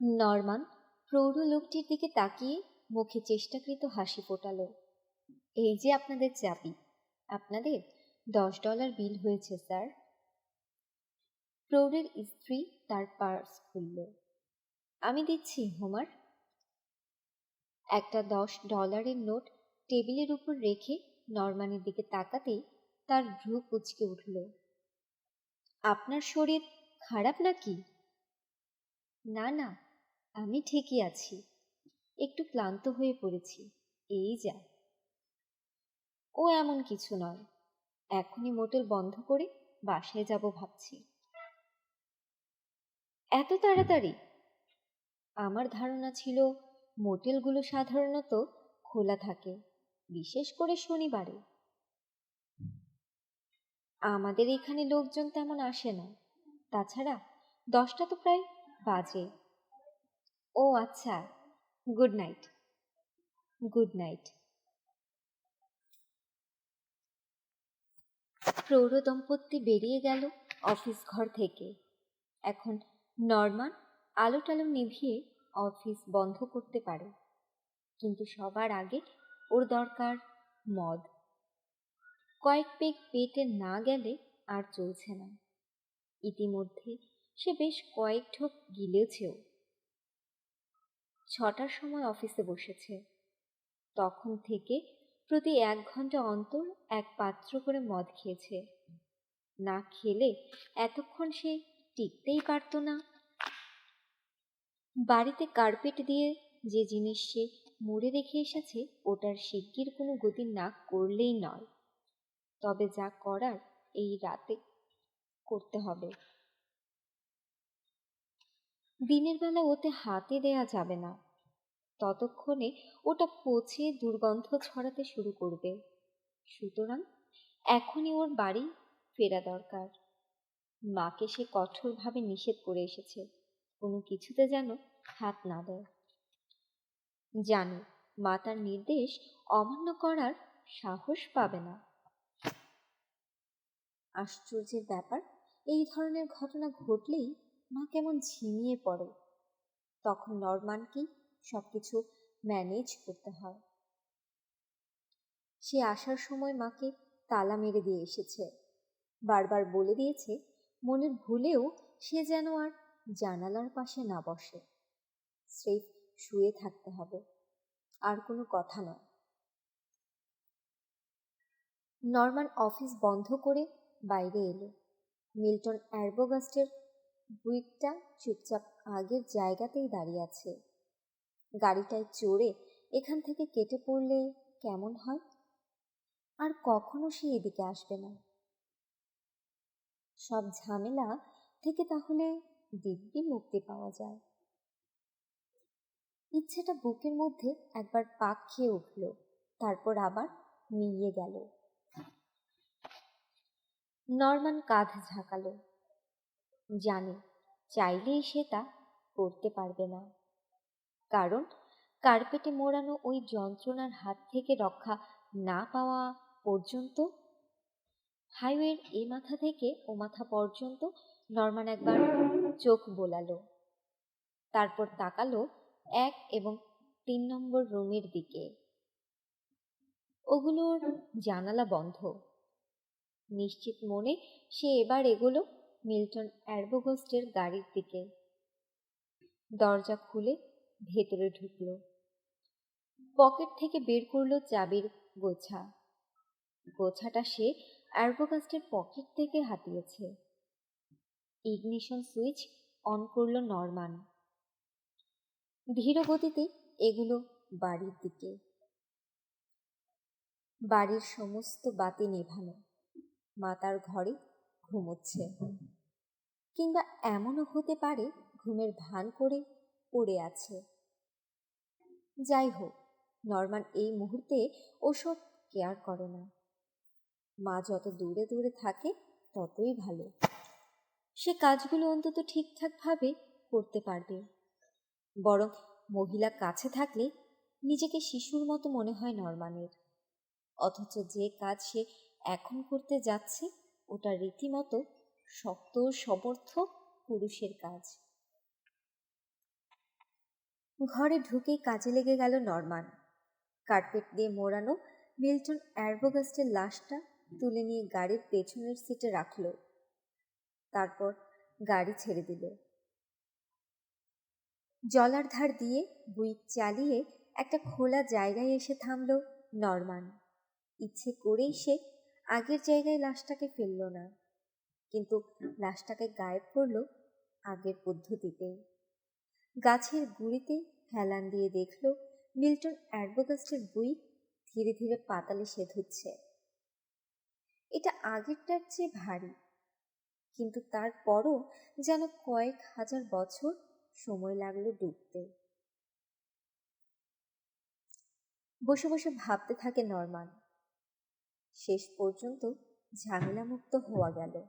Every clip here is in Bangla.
নরমান প্রৌঢ় লোকটির দিকে তাকিয়ে মুখে চেষ্টাকৃত হাসি ফোটালো। এই যে আপনাদের চাবি, আপনাদের দশ ডলার বিল হয়েছে, স্যার। প্রৌঢ়ের স্ত্রী তার পার্স খুলল। আমি দিচ্ছি, হোমার। একটা দশ ডলারের নোট টেবিলের উপর রেখে নরমানের দিকে তাকাতেই তার ভ্রু কুচকে উঠল। আপনার শরীর খারাপ নাকি? না না আমি ঠিকই আছি। একটু ক্লান্ত হয়ে পড়েছি। এই যা। ও এমন কিছু নয়। এখনই মোটেল বন্ধ করে বাসায় যাব ভাবছি। এত তাড়াতাড়ি? আমার ধারণা ছিল মোটেলগুলো সাধারণত খোলা থাকে, বিশেষ করে শনিবারে। আমাদের এখানে লোকজন তেমন আসে না। তাছাড়া দশটা তো প্রায় বাজে। ও আচ্ছা গুড নাইট গুড নাইট প্রৌঢ় দম্পতি বেরিয়ে গেল অফিস ঘর থেকে। এখন নর্মান আলো টালো নিভিয়ে অফিস বন্ধ করতে পারে। কিন্তু সবার আগে ওর দরকার মদ। কয়েক পেগ পেটে না গেলে আর চলছে না। ইতিমধ্যে সে বেশ কয়েক ঢোক গিলেছেও। ছটার সময় অফিসে বসেছে। তখন থেকে প্রতি এক ঘণ্টা অন্তর এক পাত্র করে মদ খেয়েছে। না খেলে এতক্ষণ সে টিকতেই পারত না। বাড়িতে কার্পেট দিয়ে যে জিনিস সে মুড়ে রেখে এসেছে, ওটার শিগগির কোনো গতি না করলেই নয়। তবে যা করার এই রাতে করতে হবে। দিনের বেলা ওতে হাতে দেয়া যাবে না। ততক্ষণে ওটা পচে দুর্গন্ধ ছড়াতে শুরু করবে। সুতরাং এখনই ওর বাড়ি ফেরা দরকার। মাকে সে কঠোরভাবে নিষেধ করে এসেছে। কোনো কিছুতে যেন হাত না দেয়। জানে, মা তার নির্দেশ অমান্য করার সাহস পাবে না। আশ্চর্যের ব্যাপার, এই ধরনের ঘটনা ঘটলেই মা কেমন ঝিমিয়ে পড়ে। তখন নরমানকেই সবকিছু ম্যানেজ করতে হয়। সে আসার সময় মাকে তালা মেরে দিয়ে এসেছে। বারবার বলে দিয়েছে মনের ভুলেও সে যেন আর জানালার পাশে না বসে। স্রেফ শুয়ে থাকতে হবে, আর কোনো কথা নয়। নরমান অফিস বন্ধ করে বাইরে এলো। মিল্টন অ্যারবোগাস্টের বুইকটা চুপচাপ আগের জায়গাতেই দাঁড়িয়ে আছে। গাড়িটায় চড়ে এখান থেকে কেটে পড়লে কেমন হয়? আর কখনো সে এদিকে আসবে না। সব ঝামেলা থেকে তাহলে দিব্যি মুক্তি পাওয়া যায়। ইচ্ছেটা বুকের মধ্যে একবার পাক খেয়ে উঠল, তারপর আবার মিলিয়ে গেল। নরমান কাঁধ ঝাঁকালো। জানে, চাইলেই সে তা করতে পারবে না। কারণ কার্পেটে মোড়ানো ওই যন্ত্রণার হাত থেকে রক্ষা না পাওয়া পর্যন্ত, হাইওয়ের এ মাথা থেকে ও মাথা পর্যন্ত নরমান একবার চোখ বোলালো। তারপর তাকালো এক এবং তিন নম্বর রুমের দিকে। ওগুলোর জানালা বন্ধ। নিশ্চিত মনে সে এবার এগুলো মিল্টন অ্যারবোগস্টের গাড়ির দিকে। দরজা খুলে ভেতরে ঢুকল। পকেট থেকে বের করল চাবির গোছা। গোছাটা সে অ্যারবোগাস্টের পকেট থেকে হাতিয়েছে। ইগনিশন সুইচ অন করল নরমান। ধীর গতিতে এগুলো বাড়ির দিকে। বাড়ির সমস্ত বাতি নেভানো। মাতার ঘরে ঘুমোচ্ছে। কিংবা এমনও হতে পারে ঘুমের ভান করে পড়ে আছে। যাই হোক, নরমান এই মুহূর্তে ওসব কেয়ার করে না। মা যত দূরে দূরে থাকে, ততই ভালো। সে কাজগুলো অন্তত ঠিকঠাকভাবে করতে পারবে। বরং মহিলা কাছে থাকলে নিজেকে শিশুর মতো মনে হয় নরমানের। অথচ যে কাজ সে এখন করতে যাচ্ছে ওটা রীতিমতো শক্ত সমর্থ পুরুষের কাজ। ঘরে ঢুকেই কাজে লেগে গেল নরমান। কার্পেট দিয়ে মোড়ানো মিল্টন অ্যারবোগাস্টের লাশটা তুলে নিয়ে গাড়ির পেছনের সিটে রাখল। তারপর গাড়ি ছেড়ে দিল। জলার ধার দিয়ে বুইক চালিয়ে একটা খোলা জায়গায় এসে থামল নরমান। ইচ্ছে করেই সে আগের জায়গায় লাশটাকে ফেলল না। কিন্তু লাশটাকে গায়েব করল আগের পদ্ধতিতেই গাছের গুড়িতে হেলান দিয়ে দেখল মিল্টন অ্যাডভোকাস্টের বই ধীরে ধীরে পাতালে সেধ হচ্ছে। এটা আগেরটার চেয়ে ভারী। কিন্তু তারপরও যেন কয়েক হাজার বছর সময় লাগল ডুবতে। বসে বসে ভাবতে থাকে নরমান। শেষ পর্যন্ত ঝামেলামুক্ত হওয়া গেল।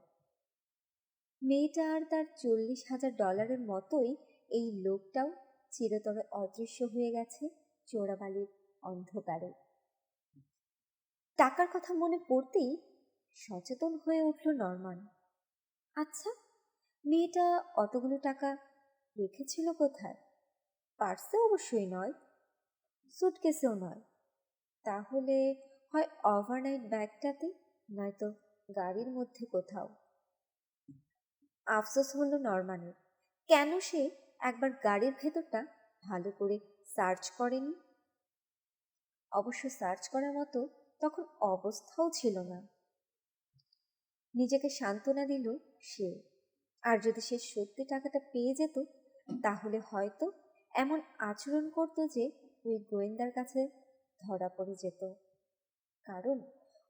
মেয়েটা আর তার চল্লিশ হাজার ডলারের মতোই এই লোকটাও চিরতরে অদৃশ্য হয়ে গেছে চোরাবালির অন্ধকারে। টাকার কথা মনে পড়তেই সচেতন হয়ে উঠল নরমান। আচ্ছা মেয়েটা অতগুলো টাকা রেখেছিল কোথায়? পার্সে অবশ্যই নয়, সুটকেসেও নয়। তাহলে হয় ওভারনাইট ব্যাগটাতে নয়তো গাড়ির মধ্যে কোথাও? আফসোস হলো নরমানের কেন সে একবার গাড়ির ভেতরটা ভালো করে সার্চ করেনি? অবশ্য সার্চ করার মতো তখন অবস্থাও ছিল না। নিজেকে সান্ত্বনা দিল সে। আর যদি সে সত্যি টাকাটা পেয়ে যেত, তাহলে হয়তো এমন আচরণ করত যে ওই গোয়েন্দার কাছে ধরা পড়ে যেত। কারণ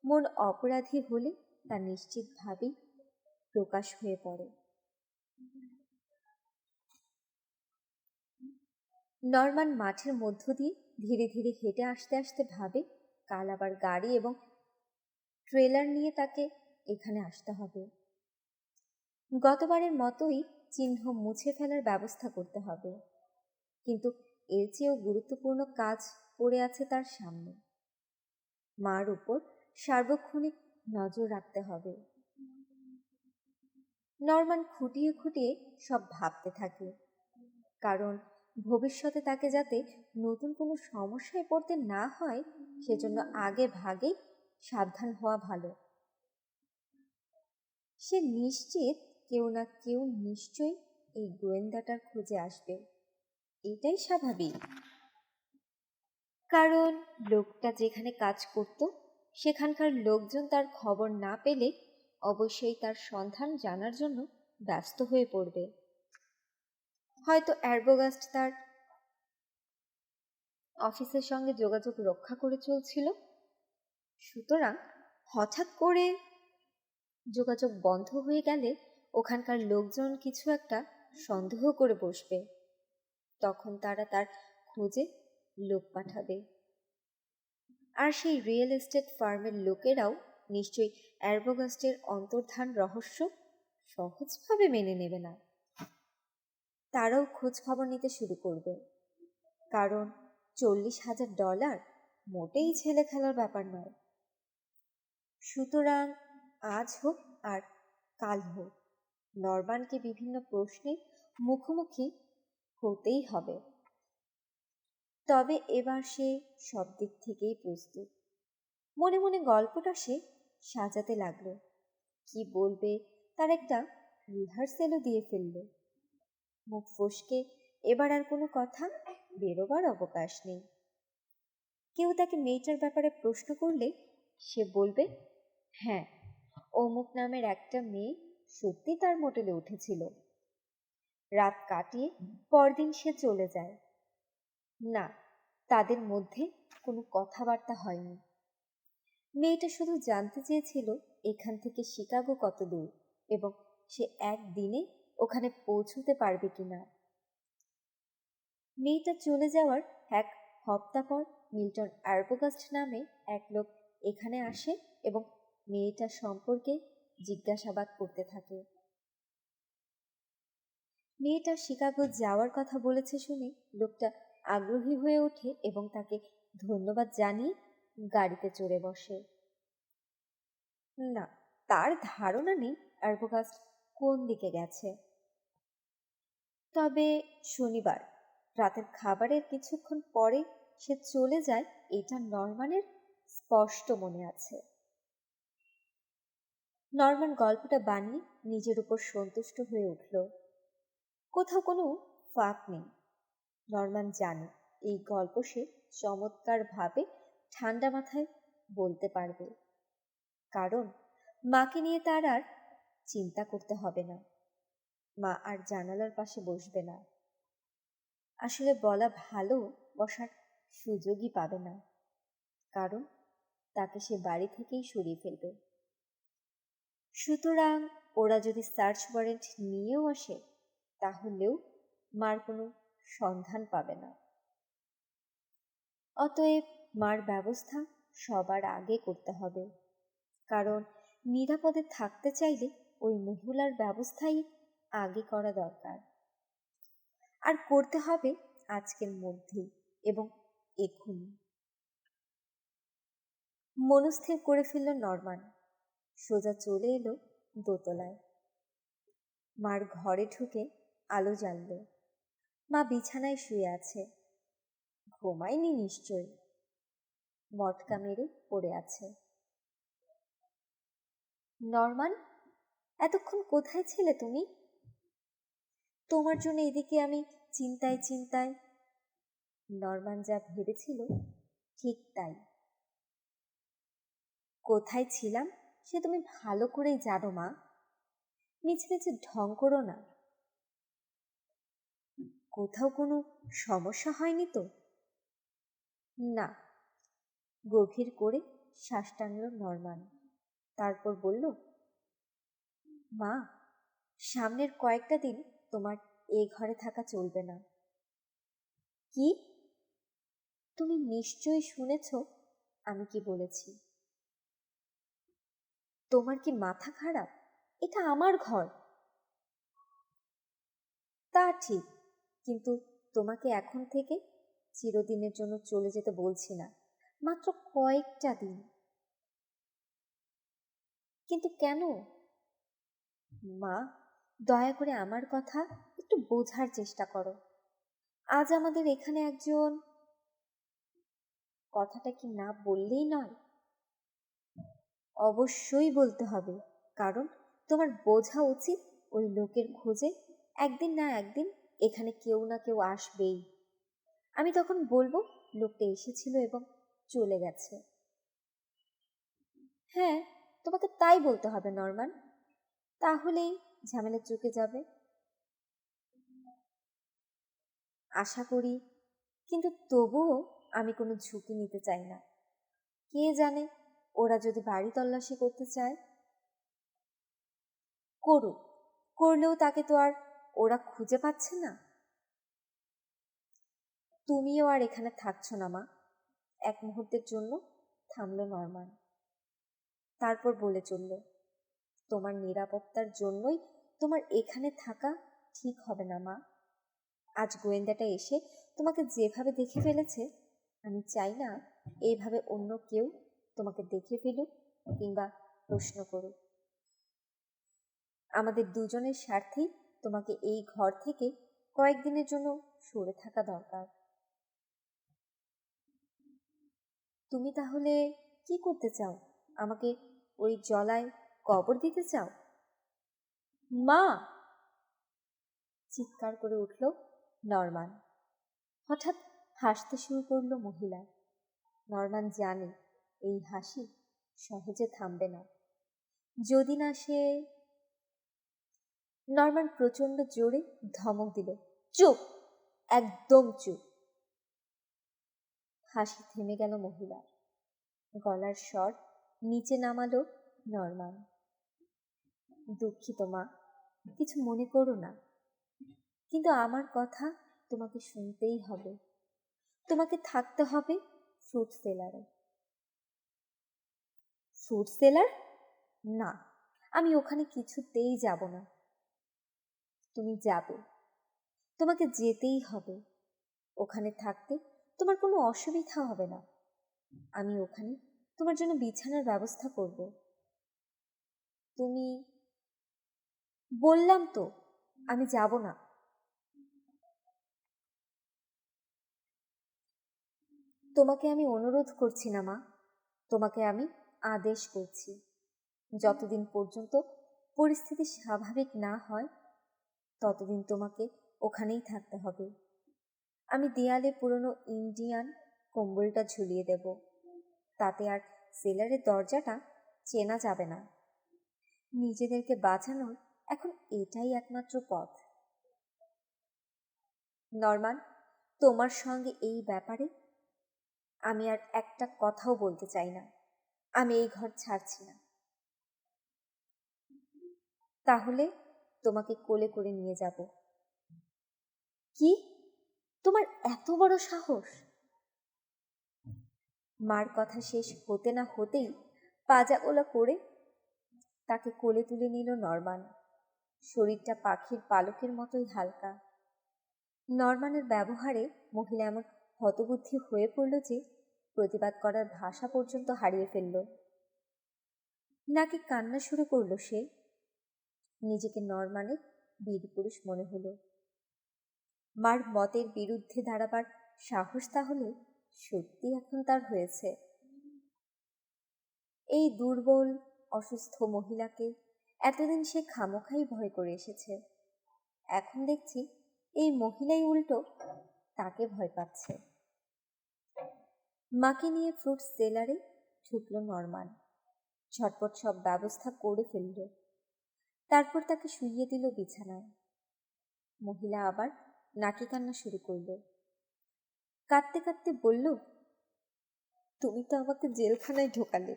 মন অপরাধী হলে তা নিশ্চিতভাবেই প্রকাশ হয়ে পড়ে। নরমান মাঠের মধ্য দিয়ে ধীরে ধীরে হেঁটে আসতে আসতে ভাবে, কাল আবার গাড়ি এবং ট্রেলার নিয়ে তাকে এখানে আসতে হবে। গতবারের মতোই চিহ্ন মুছে ফেলার ব্যবস্থা করতে হবে। কিন্তু এর চেয়েও গুরুত্বপূর্ণ কাজ পড়ে আছে তার সামনে। মার উপর সার্বক্ষণিক নজর রাখতে হবে। নরমান খুঁটিয়ে খুঁটিয়ে সব ভাবতে থাকে। কারণ ভবিষ্যতে তাকে যাতে নতুন কোনো সমস্যায় পড়তে না হয়, সেজন্য আগে ভাগে সাবধান হওয়া ভালো। সে নিশ্চিত কেউ না কেউ নিশ্চয়ই এই গোয়েন্দাটার খোঁজে আসবে। এটাই স্বাভাবিক। কারণ লোকটা যেখানে কাজ করত, সেখানকার লোকজন তার খবর না পেলে অবশ্যই তার সন্ধান জানার জন্য ব্যস্ত হয়ে পড়বে। হয়তো অ্যারবোগাস্ট তার অফিসের সঙ্গে যোগাযোগ রক্ষা করে চলছিল। সুতরাং হঠাৎ করে যোগাযোগ বন্ধ হয়ে গেলে ওখানকার লোকজন কিছু একটা সন্দেহ করে বসবে। তখন তারা তার খোঁজে লোক পাঠাবে। আর সেই রিয়েল এস্টেট ফার্মের লোকেরাও নিশ্চয়ই অ্যারবোগাস্টের অন্তর্ধান রহস্য সহজভাবে মেনে নেবে না। তারাও খোঁজ খবর নিতে শুরু করবে। কারণ চল্লিশ হাজার ডলার মোটেই ছেলে খেলার ব্যাপার নয়। সুতরাং আজ হোক আর কাল হোক, নরবানকে বিভিন্ন প্রশ্নের মুখোমুখি হতেই হবে। তবে এবার সে সব দিক থেকেই প্রস্তুত। মনে মনে গল্পটা সে সাজাতে লাগল। কি বলবে তার একটা রিহার্সেলও দিয়ে ফেলল। মুখ ফসকে, এবার আর কোনো কথা বেরোবার অবকাশ নেই। কেউ তাকে মেয়েটার ব্যাপারে প্রশ্ন করলে সে বলবে হ্যাঁ অমুক নামের একটা মেয়ে সত্যি তার মোটেলে উঠেছিল। রাত কাটিয়ে পরদিন সে চলে যায়। না তাদের মধ্যে কোনো কথাবার্তা হয়নি। মেয়েটা শুধু জানতে চেয়েছিল এখান থেকে শিকাগো কত দূর এবং সে একদিনে ওখানে পৌঁছতে পারবে কিনা। মেয়েটা চলে যাওয়ার এক হপ্তা পর মিল্টন অ্যারবোগাস্ট নামে এক লোক এখানে আসে এবং মেয়েটা সম্পর্কে জিজ্ঞাসাবাদ করতে থাকে। মেয়েটা শিকাগো যাওয়ার কথা বলেছে শুনে লোকটা আগ্রহী হয়ে ওঠে এবং তাকে ধন্যবাদ জানিয়ে গাড়িতে চড়ে বসে। না, তার ধারণা নেই অ্যারবোগাস্ট কোন দিকে গেছে? তবে শনিবার, রাতের খাবারের কিছুক্ষণ পরে সে চলে যায় এটা নরমানের স্পষ্ট মনে আছে। নরমান গল্পটা বানিয়ে নিজের উপর সন্তুষ্ট হয়ে উঠল। কোথাও কোনো ফাঁক নেই। নরমান জানে, এই গল্প সে চমৎকারভাবে ঠান্ডা মাথায় বলতে পারবে। কারণ মাকে নিয়ে তার আর চিন্তা করতে হবে না। মা আর জানালার পাশে বসবে না। আসলে বলা ভালো বসার সুযোগই পাবে না। কারণ তাকে সে বাড়ি থেকেই সরিয়ে ফেলবে। সুতরাং ওরা যদি সার্চ ওয়ারেন্ট নিয়েও আসে, তাহলেও মার কোনো সন্ধান পাবে না। অতএব মার ব্যবস্থা সবার আগে করতে হবে। কারণ নিরাপদে থাকতে চাইলে ওই মহিলার ব্যবস্থাই আগে করা দরকার। আর করতে হবে আজকের মধ্যেই এবং এক্ষুনি মনস্থির করে ফেলল নরমান। সোজা চলে এলো দোতলায়। মার ঘরে ঢুকে আলো জ্বালল। মা বিছানায় শুয়ে আছে। ঘুমায়নি নিশ্চয়ই। মটকা মেরে পড়ে আছে। নরমান, এতক্ষণ কোথায় ছিলে তুমি? তোমার জন্য এদিকে আমি চিন্তায় চিন্তায় নরমান যা ভেবেছিল, ঠিক তাই। কোথায় ছিলাম সে তুমি ভালো করেই জানো মা। মিছে মিছে ঢং করো না। কোথাও কোনো সমস্যা হয়নি তো? না। গভীর করে শ্বাস টানল নরমান। তারপর বলল, মা, সামনের কয়েকটা দিন তোমার এই ঘরে থাকা চলবে না। কি? তুমি নিশ্চয়ই শুনেছ আমি কি বলেছি? তোমার কি মাথা খারাপ? এটা আমার ঘর। তা ঠিক। কিন্তু তোমাকে এখন থেকে চিরদিনের জন্য চলে যেতে বলছি না, মাত্র কয়েকটা দিন। কিন্তু কেন? মা, দয়া করে আমার কথা একটু বোঝার চেষ্টা করো। আজ আমাদের এখানে একজন কথাটা কি না বললেই নয়? অবশ্যই বলতে হবে, কারণ তোমার বোঝা উচিত ওই লোকের খোঁজে একদিন না একদিন এখানে কেউ না কেউ আসবেই। আমি তখন বলব, লোকটা এসেছিল এবং চলে গেছে। হ্যাঁ তোমাকে তাই বলতে হবে, নরমান। তাহলেই ঝামেলা চুকে যাবে। আশা করি, কিন্তু তবুও আমি কোনো ঝুঁকি নিতে চাই না। কে জানে, ওরা যদি বাড়ি তল্লাশি করতে চায়? করুক। করলেও তাকে তো আর ওরা খুঁজে পাচ্ছে না? তুমিও আর এখানে থাকছো না, মা। এক মুহূর্তের জন্য থামল নরমান তারপর বলে চলল, তোমার নিরাপত্তার জন্যই তোমার এখানে থাকা ঠিক হবে না, মা। আজ গোয়েন্দাটা এসে তোমাকে যেভাবে দেখে ফেলেছে, আমি চাই না এইভাবে অন্য কেউ তোমাকে দেখে ফেলুক কিংবা প্রশ্ন করুক। আমাদের দুজনের স্বার্থেই তোমাকে এই ঘর থেকে কয়েকদিনের জন্য সরে থাকা দরকার। তুমি তাহলে কি করতে চাও? আমাকে ওই জলায় কবর দিতে চাও? মা! চিৎকার করে উঠল নরমান। হঠাৎ হাসতে শুরু করল মহিলা। নরমান জানে এই হাসি সহজে থামবে না। যদি না সে নরমান প্রচণ্ড জোরে ধমক দিল, চুপ, একদম চুপ। হাসি থেমে গেল মহিলার। গলার স্বর নিচে নামালো নরমান। দুঃখিত মা, কিছু মনে করো না। কিন্তু আমার কথা তোমাকে শুনতেই হবে। তোমাকে থাকতে হবে ফ্রুট সেলারে। Fruit seller? না, আমি ওখানে কিছুতেই যাব না। তুমি যাবে। তোমাকে যেতেই হবে। ওখানে থাকতে তোমার কোনো অসুবিধা হবে না। আমি ওখানে তোমার জন্য বিছানার ব্যবস্থা করব। তুমি বললাম তো, আমি যাব না। তোমাকে আমি অনুরোধ করছি না, মা। তোমাকে আমি আদেশ করছি। যতদিন পর্যন্ত পরিস্থিতি স্বাভাবিক না হয় ততদিন তোমাকে ওখানেই থাকতে হবে। আমি দেয়ালে পুরনো ইন্ডিয়ান কম্বলটা ঝুলিয়ে দেব। তাতে আর সেলারের দরজাটা চেনা যাবে না। নিজেদেরকে বাঁচানোর এখন এটাই একমাত্র পথ। নর্মান, তোমার সঙ্গে এই ব্যাপারে আমি আর একটা কথাও বলতে চাই না। আমি এই ঘর ছাড়ছি না। তাহলে তোমাকে কোলে করে নিয়ে যাব। কি? তোমার এত বড় সাহস? মার কথা শেষ হতে না হতেই পাজাগোলা করে তাকে কোলে তুলে নিল নরমান। শরীরটা পাখির পালকের মতোই হালকা। নরমানের ব্যবহারে মহিলা এমন হতবুদ্ধি হয়ে পড়ল যে প্রতিবাদ করার ভাষা পর্যন্ত হারিয়ে ফেলল। নাকি কান্না শুরু করল সে? নিজেকে নরমানের বীর পুরুষ মনে হলো। মার মতের বিরুদ্ধে দাঁড়াবার সাহস তাহলে সত্যি এখন তার হয়েছে। এই দুর্বল, অসুস্থ মহিলাকে এতদিন সে খামোখাই ভয় করে এসেছে। এখন দেখছি এই মহিলাই উল্টো তাকে ভয় পাচ্ছে। মাকে নিয়ে ফ্রুট সেলারে ঢুকলো নরমান ঝটপট সব ব্যবস্থা করে ফেলল। তারপর তাকে শুইয়ে দিল বিছানায়। মহিলা আবার নাকি কান্না শুরু করল। কাঁদতে কাঁদতে বলল, তুমি তো আমাকে জেলখানায় ঢোকালে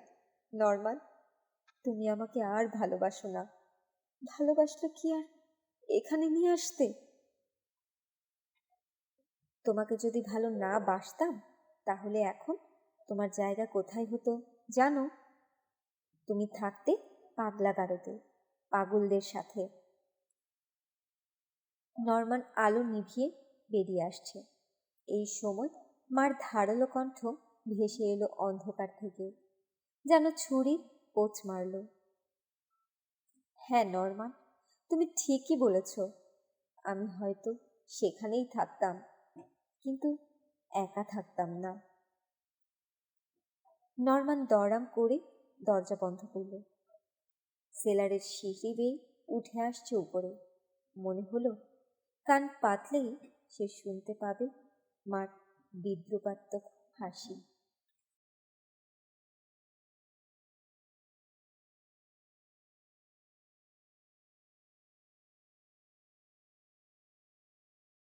নর্মাল তুমি আমাকে আর ভালোবাসো না। ভালোবাসলে কি আর এখানে নিয়ে আসতে? তোমাকে যদি ভালো না বাসতাম, তাহলে এখন তোমার জায়গা কোথায় হতো জানো? তুমি থাকতে পাগলা গারোতে পাগলদের সাথে। নর্মান আলো নিভিয়ে বেরিয়ে আসছে। এই সময় মার ধারালো কণ্ঠ ভেসে এলো অন্ধকার থেকে। যেন ছুরি পোচ মারল। হ্যাঁ নর্মান, তুমি ঠিকই বলেছ। আমি হয়তো সেখানেই থাকতাম, কিন্তু একা থাকতাম না। নর্মান দরাম করে দরজা বন্ধ করল। সেলারের সিঁড়ি বেয়ে উঠে আসছে উপরে। মনে হলো কান পাতলেই সে শুনতে পাবে মার বিদ্রুপাত্মক হাসি।